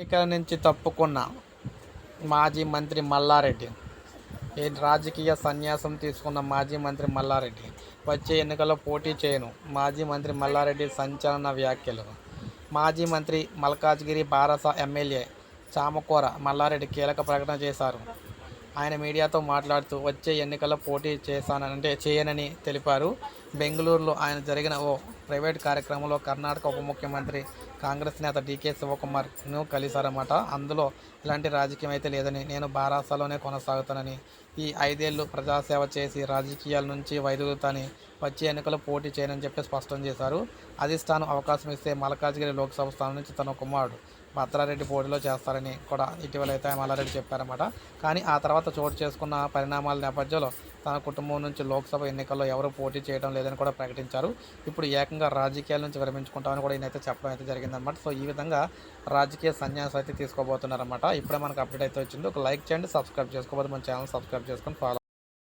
ఎన్నికల నుంచి తప్పుకున్న మాజీ మంత్రి మల్లారెడ్డి. రాజకీయ సన్యాసం తీసుకున్న మాజీ మంత్రి మల్లారెడ్డి? వచ్చే ఎన్నికల్లో పోటీ చేయను. మాజీ మంత్రి మల్లారెడ్డి సంచలన వ్యాఖ్యలు. మాజీ మంత్రి మల్కాజ్గిరి బారస ఎమ్మెల్యే చామకూర మల్లారెడ్డి కీలక ప్రకటన చేశారు. ఆయన మీడియాతో మాట్లాడుతూ వచ్చే ఎన్నికల్లో పోటీ చేశానంటే చేయనని తెలిపారు. బెంగళూరులో ఆయన జరిగిన ఓ ప్రైవేట్ కార్యక్రమంలో కర్ణాటక ఉప ముఖ్యమంత్రి కాంగ్రెస్ నేత డీకే శివకుమార్ను కలిశారన్నమాట. అందులో ఇలాంటి రాజకీయం అయితే లేదని నేను బారాసలోనే కొనసాగుతానని. ఈ ఐదేళ్ళు ప్రజాసేవ చేసి రాజకీయాల నుంచి వైదొలుగుతాని వచ్చే ఎన్నికల్లో పోటీ చేయనని చెప్పి స్పష్టం చేశారు. అధిష్టానం అవకాశం ఇస్తే మల్కాజ్గిరి లోక్సభ స్థానం నుంచి తన కుమారుడు భద్రారెడ్డి పోటీలో చేస్తారని కూడా ఇటీవల అయితే మల్లారెడ్డి చెప్పారన్నమాట. కానీ ఆ తర్వాత చోటు చేసుకున్న పరిణామాల నేపథ్యంలో తన కుటుంబం నుంచి లోక్సభ ఎన్నికల్లో ఎవరు పోటీ చేయడం లేదని కూడా ప్రకటించారు. ఇప్పుడు ఏకంగా రాజకీయాల నుంచి విరమించుకుంటామని కూడా ఈయనైతే చెప్పడం అయితే జరిగిందనమాట సో ఈ విధంగా రాజకీయ సన్యాసం అయితే తీసుకోబోతున్నారన్నమాట. ఇప్పుడే మనకు అప్డేట్ అయితే వచ్చింది. ఒక లైక్ చేయండి సబ్స్క్రైబ్ చేసుకోబోతే మన ఛానల్ సబ్స్క్రైబ్ చేసుకొని ఫాలో